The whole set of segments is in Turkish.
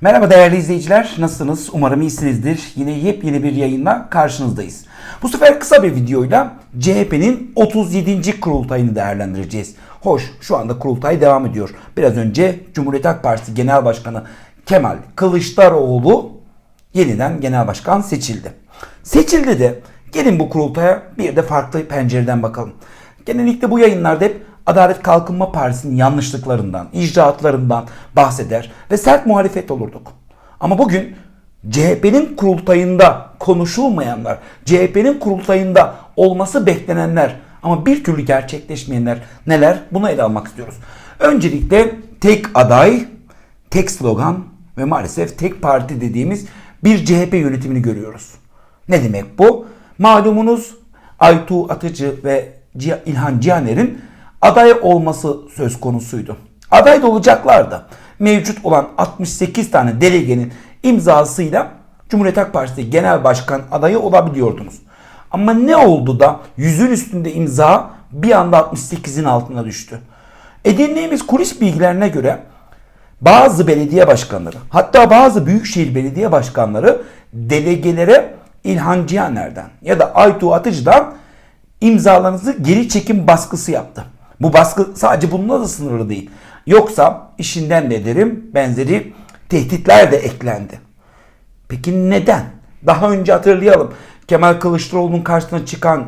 Merhaba değerli izleyiciler, nasılsınız? Umarım iyisinizdir. Yine yepyeni bir yayınla karşınızdayız. Bu sefer kısa bir videoyla CHP'nin 37. kurultayını değerlendireceğiz. Hoş, şu anda kurultay devam ediyor. Biraz önce Cumhuriyet Halk Partisi Genel Başkanı Kemal Kılıçdaroğlu yeniden genel başkan seçildi. Seçildi de gelin bu kurultaya bir de farklı pencereden bakalım. Genellikle bu yayınlarda hep Adalet Kalkınma Partisi'nin yanlışlıklarından, icraatlarından bahseder ve sert muhalefet olurduk. Ama bugün CHP'nin kurultayında konuşulmayanlar, CHP'nin kurultayında olması beklenenler ama bir türlü gerçekleşmeyenler neler? Bunu ele almak istiyoruz. Öncelikle tek aday, tek slogan ve maalesef tek parti dediğimiz bir CHP yönetimini görüyoruz. Ne demek bu? Malumunuz Aytu Atıcı ve İlhan Cihaner'in aday olması söz konusuydu. Aday da olacaklardı. Mevcut olan 68 tane delegenin imzasıyla Cumhuriyet Halk Partisi Genel Başkan adayı olabiliyordunuz. Ama ne oldu da yüzün üstünde imza bir anda 68'in altına düştü? Edindiğimiz kulis bilgilerine göre bazı belediye başkanları hatta bazı büyükşehir belediye başkanları delegelere İlhan Cihaner'den ya da Aytu Atıcı'dan imzalarınızı geri çekim baskısı yaptı. Bu baskı sadece bununla da sınırlı değil. Yoksa işinden de derim benzeri tehditler de eklendi. Peki neden? Daha önce hatırlayalım. Kemal Kılıçdaroğlu'nun karşısına çıkan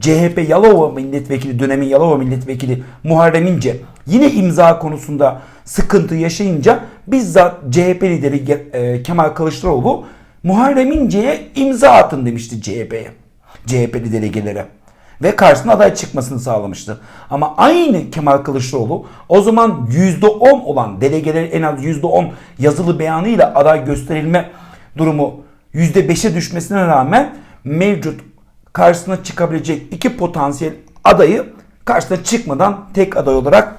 CHP Yalova milletvekili, dönemin Yalova milletvekili Muharrem İnce yine imza konusunda sıkıntı yaşayınca bizzat CHP lideri e, Kemal Kılıçdaroğlu Muharrem İnce'ye imza atın demişti CHP'ye. CHP'li delegelere ve karşısına aday çıkmasını sağlamıştı. Ama aynı Kemal Kılıçdaroğlu o zaman %10 olan delegelerin en az %10 yazılı beyanıyla aday gösterilme durumu %5'e düşmesine rağmen mevcut karşısına çıkabilecek iki potansiyel adayı karşısına çıkmadan tek aday olarak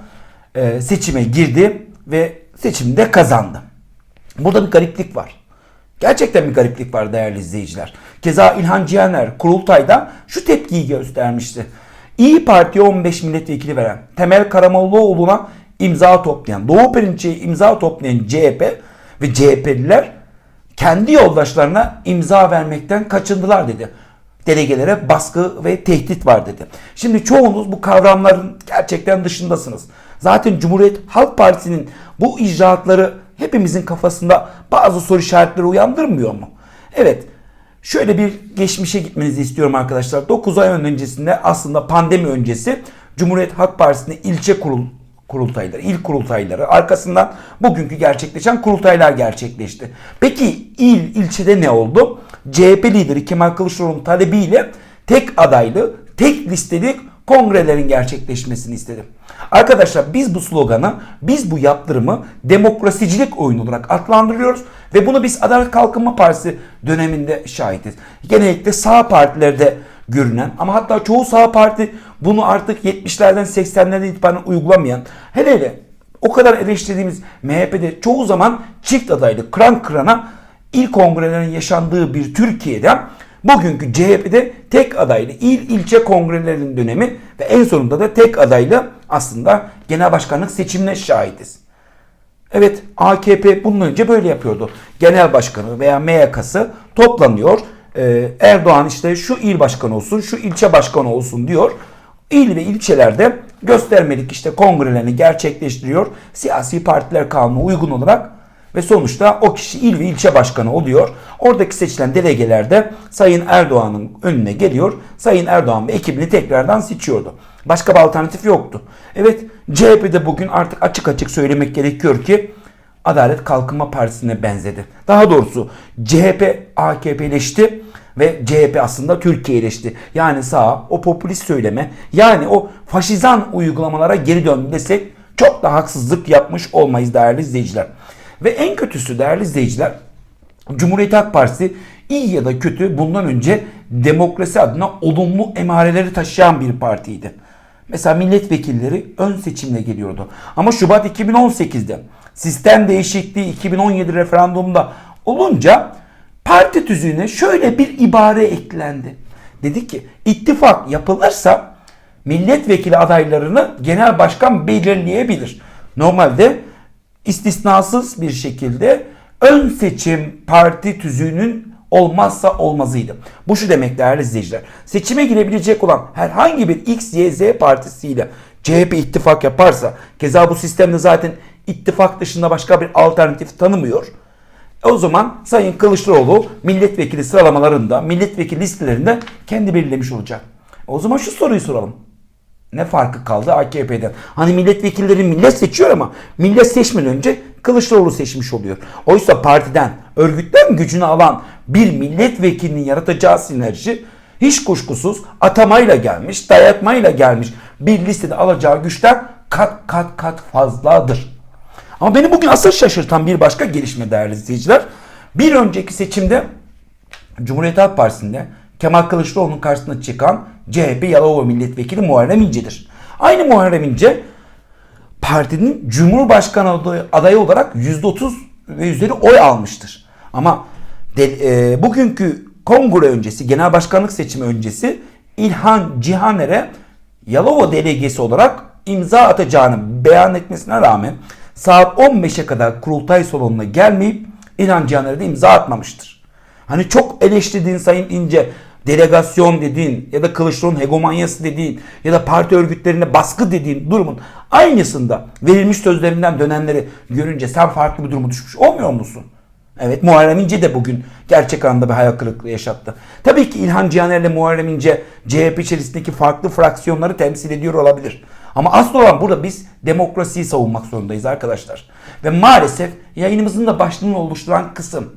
e, seçime girdi ve seçimde kazandı. Burada bir gariplik var. Gerçekten bir gariplik var değerli izleyiciler. Keza İlhan Cihaner kurultayda şu tepkiyi göstermişti. İyi Parti'ye 15 milletvekili veren, Temel Karamollaoğlu'na imza toplayan, Doğu Perinçek'e imza toplayan CHP ve CHP'liler kendi yoldaşlarına imza vermekten kaçındılar dedi. Delegelere baskı ve tehdit var dedi. Şimdi çoğunuz bu kavramların gerçekten dışındasınız. Zaten Cumhuriyet Halk Partisi'nin bu icraatları hepimizin kafasında bazı soru işaretleri uyandırmıyor mu? Evet. Şöyle bir geçmişe gitmenizi istiyorum arkadaşlar. 9 ay öncesinde aslında pandemi öncesi Cumhuriyet Halk Partisi'nin ilçe kurul kurultayları, il kurultayları arkasından bugünkü gerçekleşen kurultaylar gerçekleşti. Peki il ilçede ne oldu? CHP lideri Kemal Kılıçdaroğlu'nun talebiyle tek adaylı, tek listeli kongrelerin gerçekleşmesini istedim. Arkadaşlar biz bu sloganı, biz bu yaptırımı demokrasicilik oyunu olarak adlandırıyoruz ve bunu biz Adalet Kalkınma Partisi döneminde şahitiz. Genellikle sağ partilerde görünen ama hatta çoğu sağ parti bunu artık 70'lerden 80'lerden itibaren uygulamayan hele hele o kadar eleştirdiğimiz MHP'de çoğu zaman çift adaylı kıran kırana il kongrelerin yaşandığı bir Türkiye'de bugünkü CHP'de tek adaylı il ilçe kongrelerinin dönemi ve en sonunda da tek adaylı aslında genel başkanlık seçimine şahitiz. Evet AKP bundan önce böyle yapıyordu. Genel başkanı veya MYK'sı toplanıyor. Ee, Erdoğan işte şu il başkanı olsun, şu ilçe başkanı olsun diyor. İl ve ilçelerde göstermelik işte kongrelerini gerçekleştiriyor. Siyasi partiler kanunu uygun olarak ve sonuçta o kişi il ve ilçe başkanı oluyor. Oradaki seçilen delegeler de Sayın Erdoğan'ın önüne geliyor. Sayın Erdoğan ve ekibini tekrardan seçiyordu. Başka bir alternatif yoktu. Evet CHP'de bugün artık açık açık söylemek gerekiyor ki Adalet Kalkınma Partisi'ne benzedi. Daha doğrusu CHP AKP'leşti ve CHP aslında Türkiye'leşti. Yani sağ o popülist söyleme yani o faşizan uygulamalara geri döndü desek çok da haksızlık yapmış olmayız değerli izleyiciler. Ve en kötüsü değerli izleyiciler Cumhuriyet Halk Partisi iyi ya da kötü bundan önce demokrasi adına olumlu emareleri taşıyan bir partiydi. Mesela milletvekilleri ön seçimle geliyordu. Ama Şubat 2018'de sistem değişikliği 2017 referandumda olunca parti tüzüğüne şöyle bir ibare eklendi. Dedi ki ittifak yapılırsa milletvekili adaylarını genel başkan belirleyebilir. Normalde istisnasız bir şekilde ön seçim parti tüzüğünün olmazsa olmazıydı. Bu şu demek değerli izleyiciler. Seçime girebilecek olan herhangi bir X, Y, Z partisiyle CHP ittifak yaparsa keza bu sistemde zaten ittifak dışında başka bir alternatif tanımıyor. E O zaman Sayın Kılıçdaroğlu milletvekili sıralamalarında, milletvekili listelerinde kendi belirlemiş olacak. O zaman şu soruyu soralım. Ne farkı kaldı AKP'den? Hani milletvekilleri millet seçiyor ama millet seçmeden önce Kılıçdaroğlu seçmiş oluyor. Oysa partiden, örgütten gücünü alan bir milletvekilinin yaratacağı sinerji hiç kuşkusuz atamayla gelmiş, dayatmayla gelmiş bir listede alacağı güçten kat kat kat fazladır. Ama beni bugün asıl şaşırtan bir başka gelişme değerli izleyiciler. Bir önceki seçimde Cumhuriyet Halk Partisi'nde Kemal Kılıçdaroğlu'nun karşısına çıkan CHP Yalova Milletvekili Muharrem İnce'dir. Aynı Muharrem İnce partinin Cumhurbaşkanı adayı- olarak %30 ve üzeri oy almıştır. Ama de- e, bugünkü kongre öncesi, genel başkanlık seçimi öncesi İlhan Cihaner'e Yalova delegesi olarak imza atacağını beyan etmesine rağmen saat 15'e kadar kurultay salonuna gelmeyip İlhan Cihaner'e de imza atmamıştır. Hani çok eleştirdiğin Sayın İnce delegasyon dediğin ya da Kılıçdaroğlu'nun hegemonyası dediğin ya da parti örgütlerine baskı dediğin durumun aynısında verilmiş sözlerinden dönenleri görünce sen farklı bir duruma düşmüş olmuyor musun? Evet Muharrem İnce de bugün gerçek anlamda bir hayal kırıklığı yaşattı. Tabii ki İlhan Cihaner ile Muharrem İnce CHP içerisindeki farklı fraksiyonları temsil ediyor olabilir. Ama asıl olan burada biz demokrasiyi savunmak zorundayız arkadaşlar. Ve maalesef yayınımızın da başlığını oluşturan kısım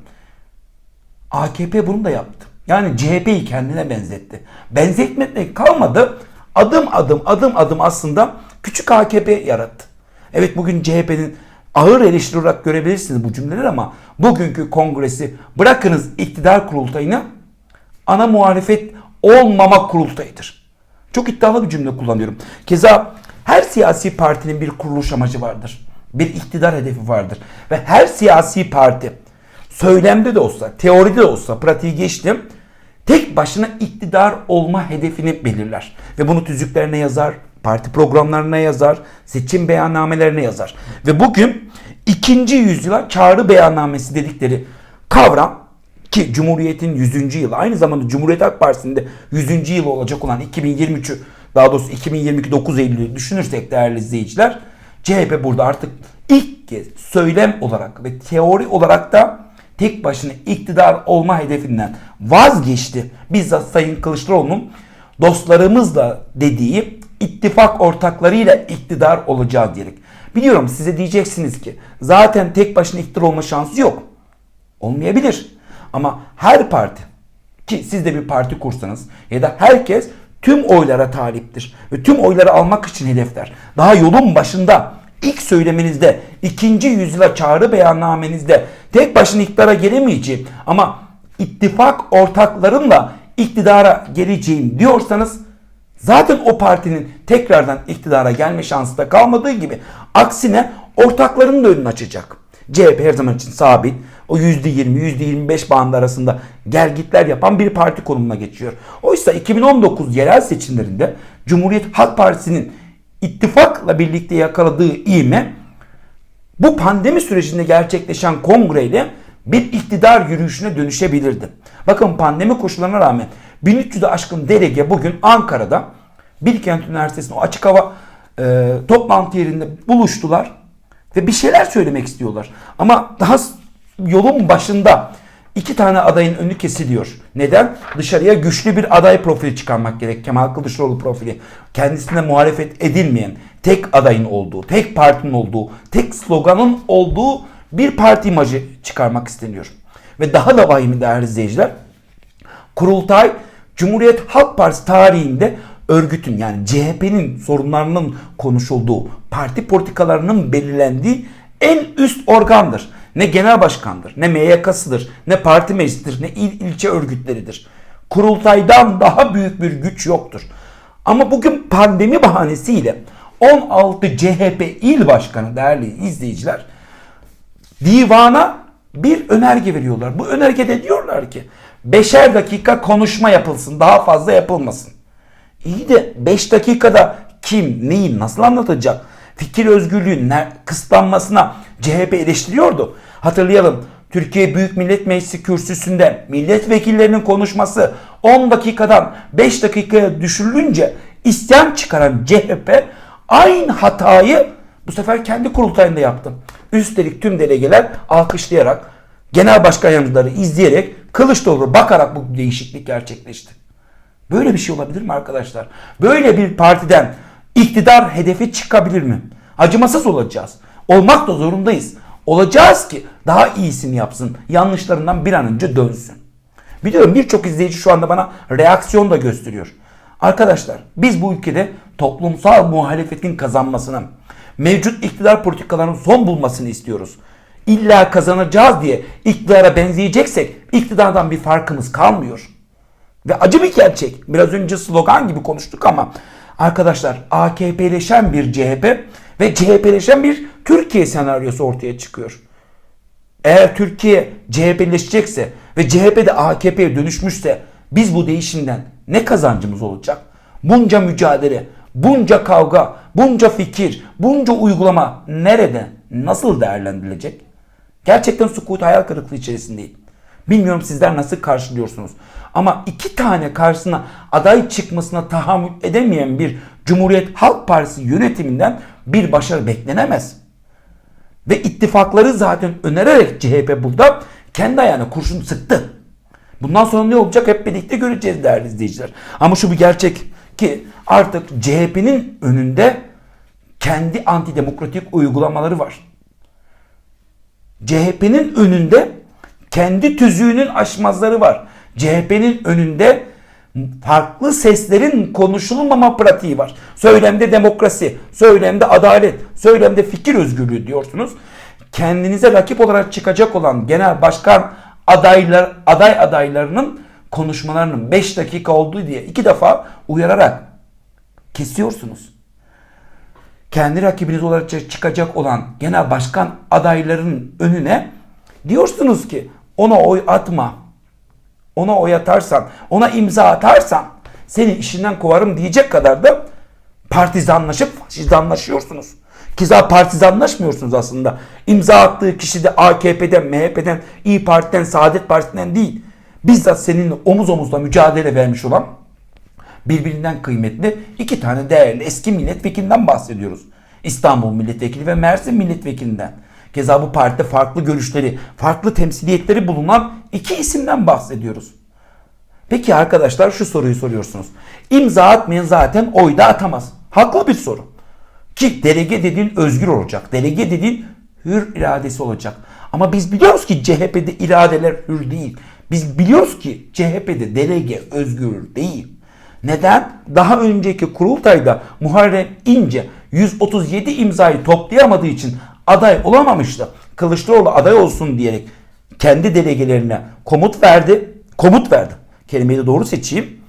AKP bunu da yaptı. Yani CHP'yi kendine benzetti. Benzetmekle kalmadı. Adım adım adım adım aslında küçük AKP yarattı. Evet bugün CHP'nin ağır eleştiri olarak görebilirsiniz bu cümleleri ama bugünkü kongresi bırakınız iktidar kurultayını ana muhalefet olmama kurultayıdır. Çok iddialı bir cümle kullanıyorum. Keza her siyasi partinin bir kuruluş amacı vardır. Bir iktidar hedefi vardır. Ve her siyasi parti söylemde de olsa, teoride de olsa, pratiği geçtim, tek başına iktidar olma hedefini belirler. Ve bunu tüzüklerine yazar, parti programlarına yazar, seçim beyannamelerine yazar. Ve bugün ikinci yüzyıla çağrı beyannamesi dedikleri kavram ki Cumhuriyet'in 100. yılı aynı zamanda Cumhuriyet Halk Partisi'nde 100. yılı olacak olan 2023'ü daha doğrusu 2022 9 Eylül'ü düşünürsek değerli izleyiciler CHP burada artık ilk kez söylem olarak ve teori olarak da tek başına iktidar olma hedefinden vazgeçti. Bizzat Sayın Kılıçdaroğlu'nun dostlarımızla dediği ittifak ortaklarıyla iktidar olacağız diyerek. Biliyorum size diyeceksiniz ki zaten tek başına iktidar olma şansı yok. Olmayabilir. Ama her parti ki siz de bir parti kursanız ya da herkes tüm oylara taliptir. Ve tüm oyları almak için hedefler. Daha yolun başında ilk söylemenizde, ikinci yüzyıla çağrı beyannamenizde tek başına iktidara gelemeyeceğim ama ittifak ortaklarımla iktidara geleceğim diyorsanız zaten o partinin tekrardan iktidara gelme şansı da kalmadığı gibi aksine ortaklarının da önünü açacak. CHP her zaman için sabit. O %20, %25 bandı arasında gelgitler yapan bir parti konumuna geçiyor. Oysa 2019 yerel seçimlerinde Cumhuriyet Halk Partisi'nin ittifakla birlikte yakaladığı iğme bu pandemi sürecinde gerçekleşen kongreyle bir iktidar yürüyüşüne dönüşebilirdi. Bakın pandemi koşullarına rağmen 1300'e aşkın delege bugün Ankara'da Bilkent Üniversitesi'nin o açık hava e, toplantı yerinde buluştular ve bir şeyler söylemek istiyorlar. Ama daha yolun başında iki tane adayın önü kesiliyor. Neden? Dışarıya güçlü bir aday profili çıkarmak gerek. Kemal Kılıçdaroğlu profili. Kendisine muhalefet edilmeyen, tek adayın olduğu, tek partinin olduğu, tek sloganın olduğu bir parti imajı çıkarmak isteniyor. Ve daha da vahimi değerli izleyiciler, Kurultay Cumhuriyet Halk Partisi tarihinde örgütün yani CHP'nin sorunlarının konuşulduğu, parti politikalarının belirlendiği en üst organdır. Ne genel başkandır, ne MYK'sıdır, ne parti meclisidir, ne il ilçe örgütleridir. Kurultaydan daha büyük bir güç yoktur. Ama bugün pandemi bahanesiyle 16 CHP il başkanı değerli izleyiciler divana bir önerge veriyorlar. Bu önergede diyorlar ki beşer dakika konuşma yapılsın daha fazla yapılmasın. İyi de 5 dakikada kim neyi nasıl anlatacak? Fikir özgürlüğünün kısıtlanmasına CHP eleştiriyordu. Hatırlayalım Türkiye Büyük Millet Meclisi kürsüsünde milletvekillerinin konuşması 10 dakikadan 5 dakikaya düşürülünce isyan çıkaran CHP aynı hatayı bu sefer kendi kurultayında yaptı. Üstelik tüm delegeler alkışlayarak, genel başkan yardımcıları izleyerek, Kılıçdaroğlu bakarak bu değişiklik gerçekleşti. Böyle bir şey olabilir mi arkadaşlar? Böyle bir partiden iktidar hedefi çıkabilir mi? Acımasız olacağız. Olmak da zorundayız. Olacağız ki daha iyisini yapsın. Yanlışlarından bir an önce dönsün. Biliyorum birçok izleyici şu anda bana reaksiyon da gösteriyor. Arkadaşlar biz bu ülkede toplumsal muhalefetin kazanmasını, mevcut iktidar politikalarının son bulmasını istiyoruz. İlla kazanacağız diye iktidara benzeyeceksek iktidardan bir farkımız kalmıyor. Ve acı bir gerçek. Biraz önce slogan gibi konuştuk ama arkadaşlar AKP'leşen bir CHP ve CHP'leşen bir Türkiye senaryosu ortaya çıkıyor. Eğer Türkiye CHP'leşecekse ve CHP de AKP'ye dönüşmüşse biz bu değişimden ne kazancımız olacak? Bunca mücadele, bunca kavga, bunca fikir, bunca uygulama nerede, nasıl değerlendirilecek? Gerçekten sukut hayal kırıklığı içerisindeyim. Bilmiyorum sizler nasıl karşılıyorsunuz. Ama iki tane karşısına aday çıkmasına tahammül edemeyen bir Cumhuriyet Halk Partisi yönetiminden bir başarı beklenemez. Ve ittifakları zaten önererek CHP burada kendi ayağına kurşun sıktı. Bundan sonra ne olacak hep birlikte göreceğiz değerli izleyiciler. Ama şu bir gerçek ki artık CHP'nin önünde kendi antidemokratik uygulamaları var. CHP'nin önünde kendi tüzüğünün aşmazları var. CHP'nin önünde farklı seslerin konuşulmama pratiği var. Söylemde demokrasi, söylemde adalet, söylemde fikir özgürlüğü diyorsunuz. Kendinize rakip olarak çıkacak olan genel başkan adaylar aday adaylarının konuşmalarının 5 dakika olduğu diye iki defa uyararak kesiyorsunuz. Kendi rakibiniz olarak çıkacak olan genel başkan adaylarının önüne diyorsunuz ki ona oy atma. Ona oy atarsan, ona imza atarsan seni işinden kovarım diyecek kadar da partizanlaşıp faşizanlaşıyorsunuz. Ki zaten partizanlaşmıyorsunuz aslında. İmza attığı kişi de AKP'den, MHP'den, İyi Parti'den, Saadet Partisi'nden değil. Bizzat seninle omuz omuzla mücadele vermiş olan birbirinden kıymetli iki tane değerli eski milletvekilinden bahsediyoruz. İstanbul milletvekili ve Mersin milletvekilinden. Keza bu partide farklı görüşleri, farklı temsiliyetleri bulunan iki isimden bahsediyoruz. Peki arkadaşlar şu soruyu soruyorsunuz. İmza atmayan zaten oy da atamaz. Haklı bir soru. Ki delege dediğin özgür olacak. Delege dediğin hür iradesi olacak. Ama biz biliyoruz ki CHP'de iradeler hür değil. Biz biliyoruz ki CHP'de delege özgür değil. Neden? Daha önceki kurultayda Muharrem İnce 137 imzayı toplayamadığı için aday olamamıştı. Kılıçdaroğlu aday olsun diyerek kendi delegelerine komut verdi. Komut verdi. Kelimeyi de doğru seçeyim.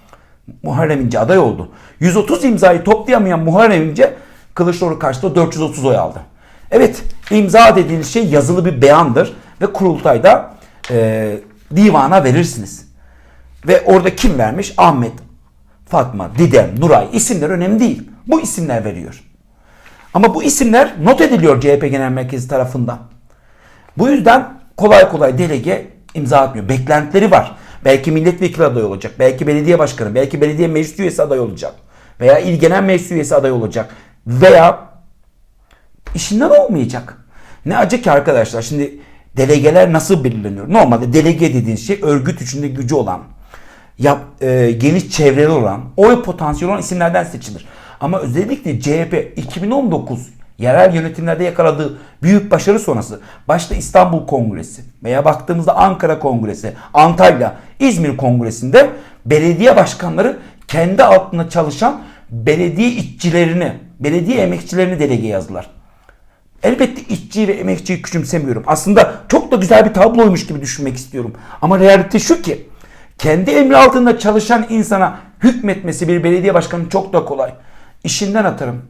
Muharrem İnce aday oldu. 130 imzayı toplayamayan Muharrem İnce Kılıçdaroğlu karşısında 430 oy aldı. Evet imza dediğiniz şey yazılı bir beyandır ve kurultayda e, divana verirsiniz. Ve orada kim vermiş? Ahmet, Fatma, Didem, Nuray isimler önemli değil. Bu isimler veriyor. Ama bu isimler not ediliyor CHP Genel Merkezi tarafından. Bu yüzden kolay kolay delege imza atmıyor. Beklentileri var. Belki milletvekili aday olacak. Belki belediye başkanı. Belki belediye meclis üyesi aday olacak. Veya il genel meclis üyesi aday olacak. Veya işinden olmayacak. Ne acı ki arkadaşlar. Şimdi delegeler nasıl belirleniyor? Normalde delege dediğiniz şey örgüt içinde gücü olan, yap, e, geniş çevreli olan, oy potansiyeli olan isimlerden seçilir. Ama özellikle CHP 2019 yerel yönetimlerde yakaladığı büyük başarı sonrası başta İstanbul Kongresi veya baktığımızda Ankara Kongresi, Antalya, İzmir Kongresi'nde belediye başkanları kendi altında çalışan belediye işçilerini, belediye emekçilerini delege yazdılar. Elbette işçi ve emekçiyi küçümsemiyorum. Aslında çok da güzel bir tabloymuş gibi düşünmek istiyorum. Ama realite şu ki kendi emri altında çalışan insana hükmetmesi bir belediye başkanı çok da kolay. İşinden atarım.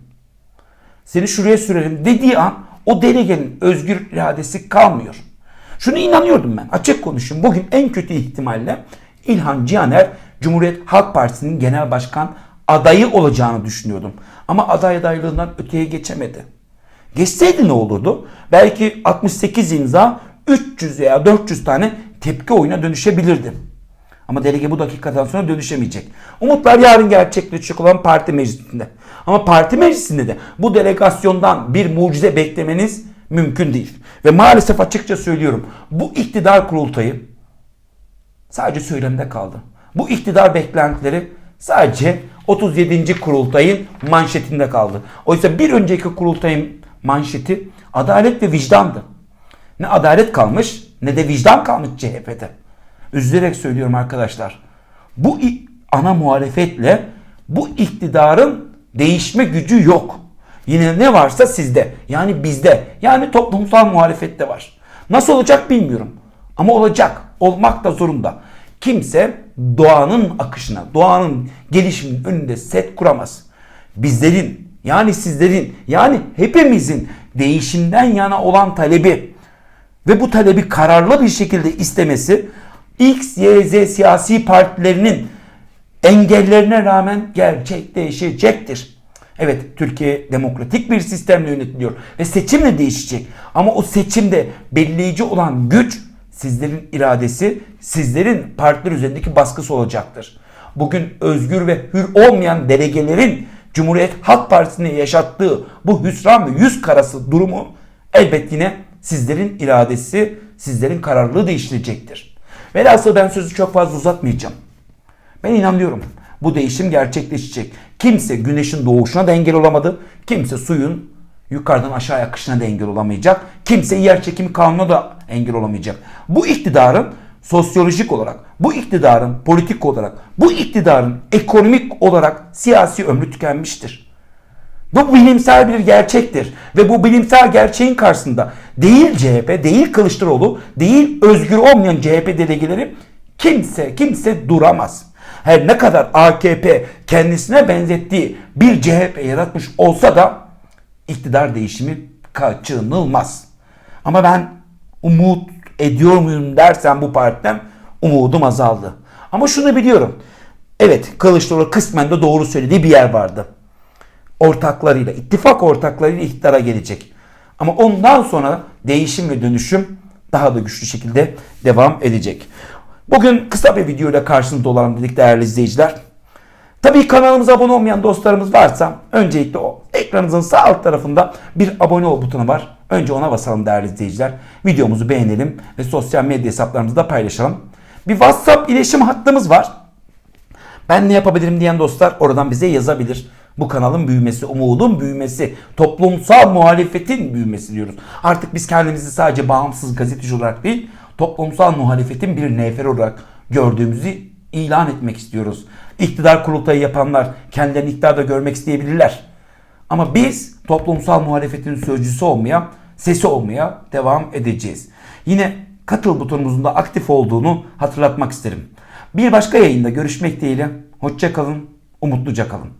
Seni şuraya sürerim dediği an o delegenin özgür iradesi kalmıyor. Şunu inanıyordum ben. Açık konuşayım. Bugün en kötü ihtimalle İlhan Cihaner Cumhuriyet Halk Partisi'nin genel başkan adayı olacağını düşünüyordum. Ama aday adaylığından öteye geçemedi. Geçseydi ne olurdu? Belki 68 imza 300 veya 400 tane tepki oyuna dönüşebilirdi. Ama delege bu dakikadan sonra dönüşemeyecek. Umutlar yarın gerçekleşecek olan parti meclisinde. Ama parti meclisinde de bu delegasyondan bir mucize beklemeniz mümkün değil. Ve maalesef açıkça söylüyorum bu iktidar kurultayı sadece söylemde kaldı. Bu iktidar beklentileri sadece 37. kurultayın manşetinde kaldı. Oysa bir önceki kurultayın manşeti adalet ve vicdandı. Ne adalet kalmış ne de vicdan kalmış CHP'de. Üzülerek söylüyorum arkadaşlar. Bu ana muhalefetle bu iktidarın değişme gücü yok. Yine ne varsa sizde. Yani bizde. Yani toplumsal muhalefette var. Nasıl olacak bilmiyorum. Ama olacak. Olmak da zorunda. Kimse doğanın akışına, doğanın gelişiminin önünde set kuramaz. Bizlerin yani sizlerin yani hepimizin değişimden yana olan talebi ve bu talebi kararlı bir şekilde istemesi X, Y, Z siyasi partilerinin engellerine rağmen gerçekleşecektir. Evet Türkiye demokratik bir sistemle yönetiliyor ve seçimle değişecek. Ama o seçimde belirleyici olan güç sizlerin iradesi, sizlerin partiler üzerindeki baskısı olacaktır. Bugün özgür ve hür olmayan delegelerin Cumhuriyet Halk Partisi'ne yaşattığı bu hüsran ve yüz karası durumu elbet yine sizlerin iradesi, sizlerin kararlılığı değiştirecektir. Velhasıl ben sözü çok fazla uzatmayacağım. Ben inanıyorum. Bu değişim gerçekleşecek. Kimse güneşin doğuşuna da engel olamadı. Kimse suyun yukarıdan aşağı akışına da engel olamayacak. Kimse yer çekimi kanununa da engel olamayacak. Bu iktidarın sosyolojik olarak, bu iktidarın politik olarak, bu iktidarın ekonomik olarak siyasi ömrü tükenmiştir. Bu bilimsel bir gerçektir. Ve bu bilimsel gerçeğin karşısında değil CHP, değil Kılıçdaroğlu, değil özgür olmayan CHP delegeleri kimse kimse duramaz. Her ne kadar AKP kendisine benzettiği bir CHP yaratmış olsa da iktidar değişimi kaçınılmaz. Ama ben umut ediyor muyum dersen bu partiden umudum azaldı. Ama şunu biliyorum. Evet Kılıçdaroğlu kısmen de doğru söylediği bir yer vardı ortaklarıyla, ittifak ortaklarıyla iktidara gelecek. Ama ondan sonra değişim ve dönüşüm daha da güçlü şekilde devam edecek. Bugün kısa bir videoyla karşınızda olalım dedik değerli izleyiciler. Tabii kanalımıza abone olmayan dostlarımız varsa öncelikle o ekranınızın sağ alt tarafında bir abone ol butonu var. Önce ona basalım değerli izleyiciler. Videomuzu beğenelim ve sosyal medya hesaplarımızda paylaşalım. Bir WhatsApp iletişim hattımız var. Ben ne yapabilirim diyen dostlar oradan bize yazabilir. Bu kanalın büyümesi, umudun büyümesi, toplumsal muhalefetin büyümesi diyoruz. Artık biz kendimizi sadece bağımsız gazeteci olarak değil, toplumsal muhalefetin bir neferi olarak gördüğümüzü ilan etmek istiyoruz. İktidar kurultayı yapanlar kendilerini iktidarda görmek isteyebilirler. Ama biz toplumsal muhalefetin sözcüsü olmaya, sesi olmaya devam edeceğiz. Yine katıl butonumuzun da aktif olduğunu hatırlatmak isterim. Bir başka yayında görüşmek dileğiyle. Hoşça kalın, umutluca kalın.